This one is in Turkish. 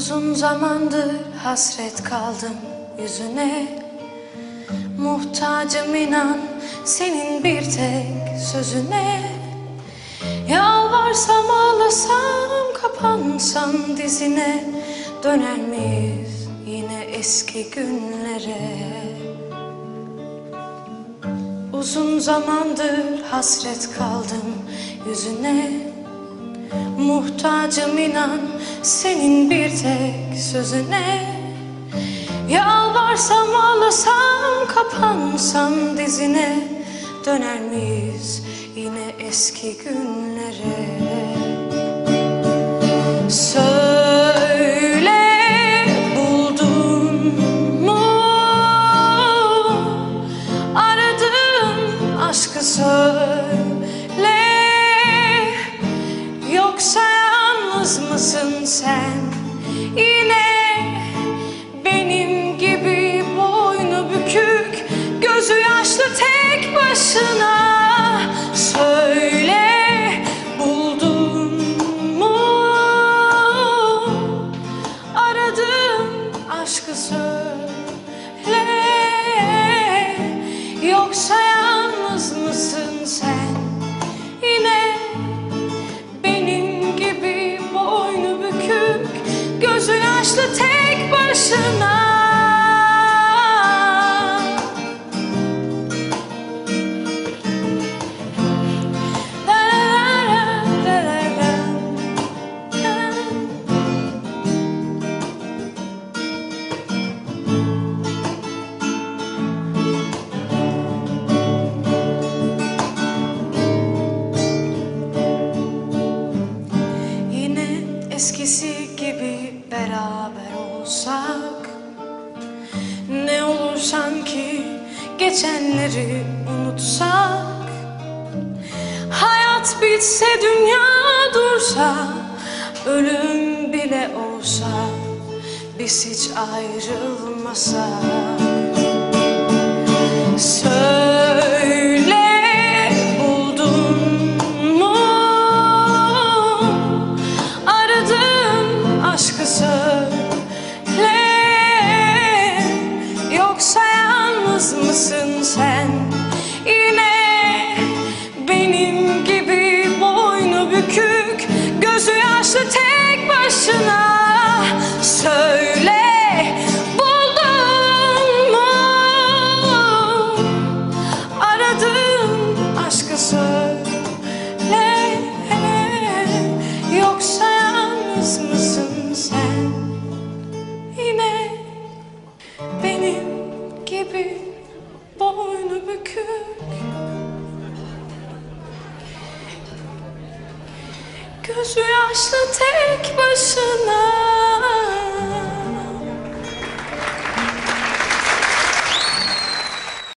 Uzun zamandır hasret kaldım yüzüne. Muhtacım inan senin bir tek sözüne Yalvarsam ağlasam kapansam dizine Döner miyiz yine eski günlere? Uzun zamandır hasret kaldım yüzüne. Muhtacım inan senin bir tek sözüne. Yalvarsam ağlasam kapansam dizine Döner miyiz? Yine eski günlere aşkı söyle eskisi gibi beraber olsak Ne olur sanki geçenleri unutsak? Hayat bitse dünya dursa Ölüm bile olsa Biz hiç ayrılmasak Gözü yaşlı tek başına Söyle Gözü yaşlı tek başına